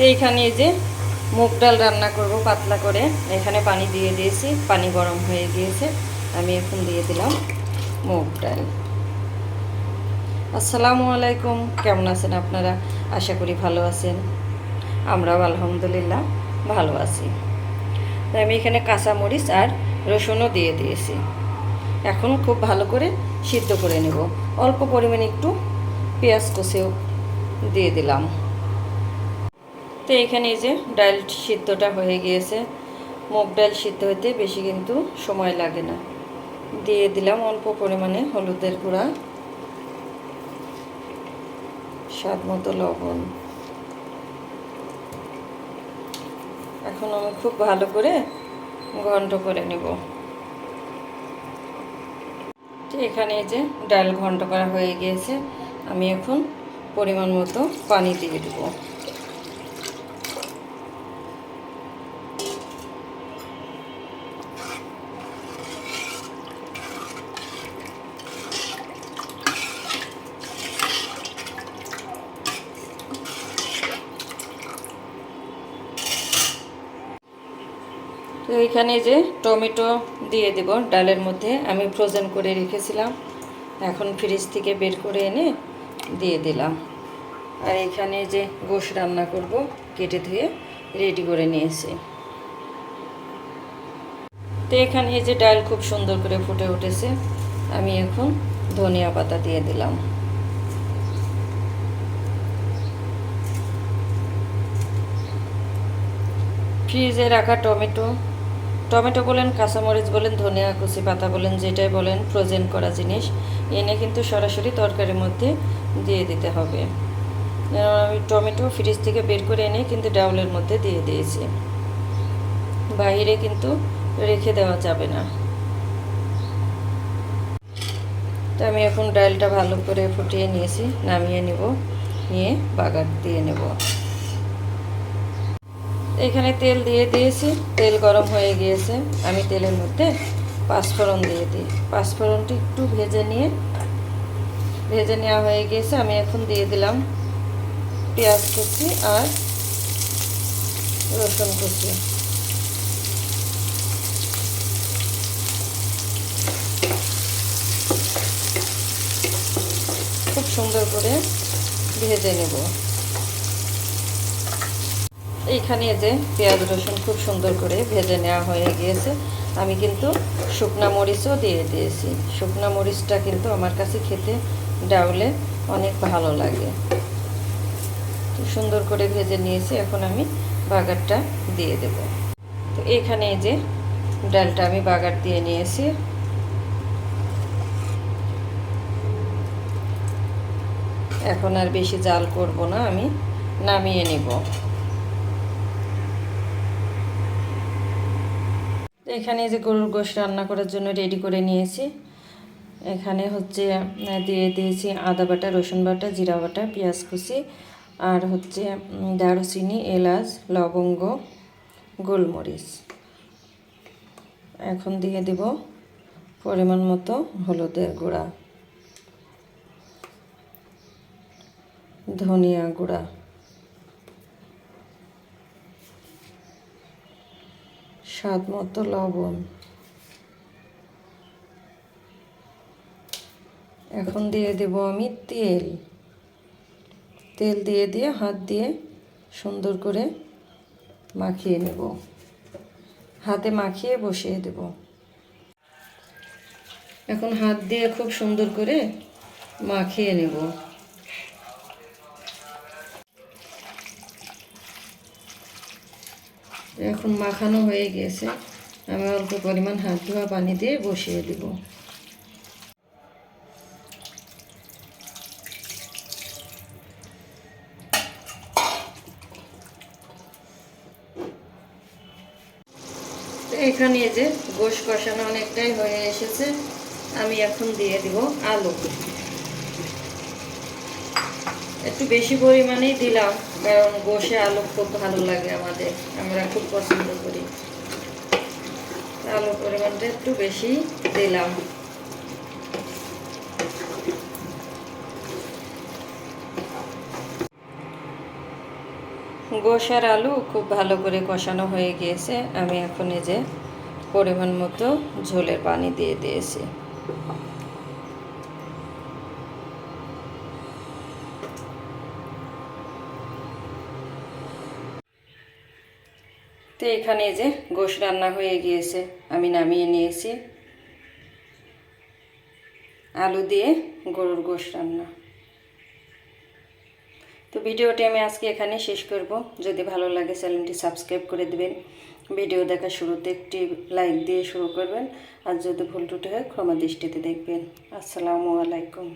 তো এইখানে যে মুগ ডাল রান্না করব পাতলা করে। এখানে পানি দিয়ে দিয়েছি, পানি গরম হয়ে গিয়েছে। আমি এখন দিয়ে দিলাম মুগ ডাল। আসসালামু আলাইকুম, কেমন আছেন আপনারা? আশা করি ভালো আছেন। আমরাও আলহামদুলিল্লাহ ভালো আছি। তো আমি এখানে কাঁচামরিচ আর রসুনও দিয়ে দিয়েছি। এখন খুব ভালো করে সিদ্ধ করে নেব। অল্প পরিমাণে একটু পেঁয়াজ কষেও দিয়ে দিলাম। তো এখানে এই যে ডাল সিদ্ধটা হয়ে গিয়েছে। মুগ ডাল সিদ্ধ হতে বেশি কিন্তু সময় লাগে না। দিয়ে দিলাম অল্প পরিমাণে হলুদের গুঁড়া, স্বাদ মতো লবণ। এখন আমি খুব ভালো করে ঘন্ট করে নেব। এখানে যে ডাল ঘন্ট করা হয়ে গিয়েছে। আমি এখন পরিমাণ মতো পানি দিয়ে দেবো। তো এখানে যে টমেটো দিয়ে দেব, ডালের মধ্যে আমি ফ্রোজেন করে রেখেছিলাম। এখন ফ্রিজ থেকে বের করে এনে দিয়ে দিলাম। আর এখানে যে গোশ রান্না করব, কেটে ধুয়ে রেডি করে নিয়েছি। তো এখানে যে ডাল খুব সুন্দর করে ফুটে উঠেছে, আমি এখন ধনিয়া পাতা দিয়ে দিলাম। ফ্রিজে রাখা টমেটো টমেটো বলেন, কাঁচামরিচ বলেন, ধনিয়া কুচি পাতা বলেন, যেটাই বলেন ফ্রোজেন করা জিনিস। এনে কিন্তু সরাসরি তরকারির মধ্যে দিয়ে দিতে হবে। আমি টমেটো ফ্রিজ থেকে বের করে এনে কিন্তু ডাউলের মধ্যে দিয়ে দিয়েছি। বাইরে কিন্তু রেখে দেওয়া যাবে না। তো আমি এখন ডালটা ভালো করে ফুটিয়ে নিয়েছি, নামিয়ে নিব, নিয়ে বাগার দিয়ে নেব। এখানে তেল দিয়ে দিয়েছি। তেল গরম হয়ে গিয়েছে। আমি তেলের মধ্যে পাঁচফোড়ন দিয়ে দিই। পাঁচফোড়নটি একটু ভেজে নিয়ে, ভেজে নেওয়া হয়ে গিয়েছে। আমি এখন দিয়ে দিলাম পেঁয়াজ কুচি আর রসুন কুচি। খুব সুন্দর করে ভেজে নেব। এইখানে যে পেঁয়াজ, রসুন খুব সুন্দর করে ভেজে নেওয়া হয়ে গিয়েছে। আমি কিন্তু শুকনা মরিচও দিয়ে দিয়েছি। শুকনা মরিচটা কিন্তু আমার কাছে খেতে ডাউলে অনেক ভালো লাগে। তো সুন্দর করে ভেজে নিয়েছি, এখন আমি বাগারটা দিয়ে দেব। তো এখানে যে ডালটা আমি বাগার দিয়ে নিয়েছি। এখন আর বেশি জাল করব না, আমি নামিয়ে নিব। এখানে যে গরুর গোশ রান্না করার জন্য রেডি করে নিয়েছি। এখানে হচ্ছে দিয়ে দিয়েছি আদা বাটা, রসুন বাটা, জিরা বাটা, পেঁয়াজ কুচি আর হচ্ছে দারুচিনি, এলাচ, লবঙ্গ, গোলমরিচ। এখন দিয়ে দেব পরিমাণ মতো হলুদের গুঁড়া, ধনিয়া গুঁড়া। স্বাদ মতো লবণ। এখন দিয়ে দেব আমি তেল। তেল দিয়ে দিয়ে হাত দিয়ে সুন্দর করে মাখিয়ে নেব। হাতে মাখিয়ে বসিয়ে দেব। এখন হাত দিয়ে খুব সুন্দর করে মাখিয়ে নেব। এখন মাখানো হয়ে গেছে। আমি অল্প পরিমাণ হাত ধোয়া পানি দিয়ে বসিয়ে দেব। এখানে যে গোশ কষানো অনেকটাই হয়ে এসেছে। আমি এখন দিয়ে দিব আলু। একটু বেশি পরিমাণেই দিলাম, কারণ গোশে আলু খুব ভালো লাগে আমাদের, আমরা খুব পছন্দ করি। আলু পরিমাণটা একটু বেশি দিলাম। গোশ আর আলু খুব ভালো করে কষানো হয়ে গিয়েছে, আমি এখন এই যে পরিমাণ মতো ঝোলের পানি দিয়ে দিয়েছি। তো এখানে যে গোশ রান্না হয়ে গিয়েছে। আমি নামিয়ে নিয়েছি। আলু দিয়ে গরুর গোশ রান্না। তো ভিডিওটি আমি আজকে এখানে শেষ করব। যদি ভালো লাগে চ্যানেলটি সাবস্ক্রাইব করে দেবেন। ভিডিও দেখা শুরুতে একটি লাইক দিয়ে শুরু করবেন। আর যদি ভুল টুটে হয়, ক্ষমা দৃষ্টিতে দেখবেন। আসসালামু আলাইকুম।